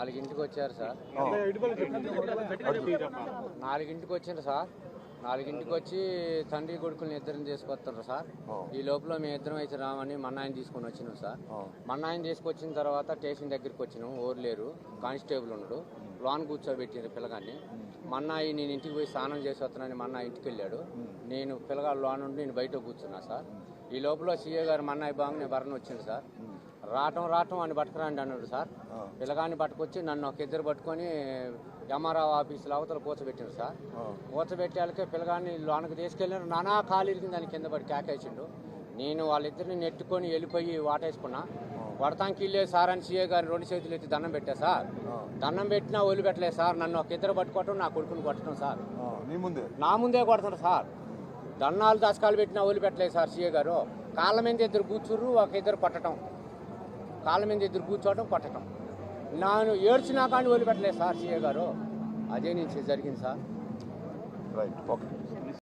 నాలుగింటికి వచ్చారు సార్. నాలుగింటికి వచ్చిండ్రు సార్. నాలుగింటికి వచ్చి తండ్రి కొడుకుల్ని ఇద్దరిని తీసుకొస్తారు సార్. ఈ లోపల మేము ఇద్దరం అయితే రామని మన్నాయన తీసుకొని వచ్చినాం సార్. మన్నాయన తీసుకొచ్చిన తర్వాత స్టేషన్ దగ్గరికి వచ్చినాం. ఊరు లేరు. కానిస్టేబుల్ ఉన్నాడు. లోన్ కూర్చోబెట్టిండ్రు పిల్లగాన్ని. మన్నాయి నేను ఇంటికి పోయి స్నానం చేసి వస్తున్నానని మన్నా ఇంటికి వెళ్ళాడు. నేను పిల్లగాడు లోన్ ఉండి నేను బయట కూర్చున్నా సార్. ఈ లోపల సీఏ గారు మన్నాయి బాగా నేను భరణ వచ్చింది సార్. రావటం రావటం అని పట్టుకురండి అన్నాడు సార్. పిల్లగాన్ని పట్టుకొచ్చి నన్ను ఒక ఇద్దరు పట్టుకొని ఎంఆర్ఆర్ ఆఫీసులో అవతల కూర్చోబెట్టిండు సార్. కూర్చోబెట్టాలకే పిల్లగాన్ని లోనకి తీసుకెళ్ళారు. నానా ఇరిగింది దాని కింద పడి కేకేసిండు. నేను వాళ్ళిద్దరిని నెట్టుకొని వెళ్ళిపోయి వాటేసుకున్నా. కొడతానికి వెళ్ళే సార్ అని సీఏ గారిని రెండు చేతులు ఎత్తి దండం పెట్టా సార్. దండం పెట్టినా వదిలిపెట్టలేదు సార్. నన్ను ఒక ఇద్దరు పట్టుకోవటం నా కొడుకుని కొట్టడం సార్. నీ ముందే? నా ముందే కొడతారు సార్. దన్నాలు దశకాలు పెట్టినా వదిలిపెట్టలేదు సార్ సీఏ గారు. కాళ్ళ మీద ఇద్దరు కూర్చుర్రు ఒక ఇద్దరు కొట్టడం కాళ్ళ మీద ఇద్దరు కూర్చోవటం కొట్టడం నేను ఏడ్చినా కానీ వదిలిపెట్టలేదు సార్ సీఏ గారు. అదే నుంచి జరిగింది సార్. Right okay.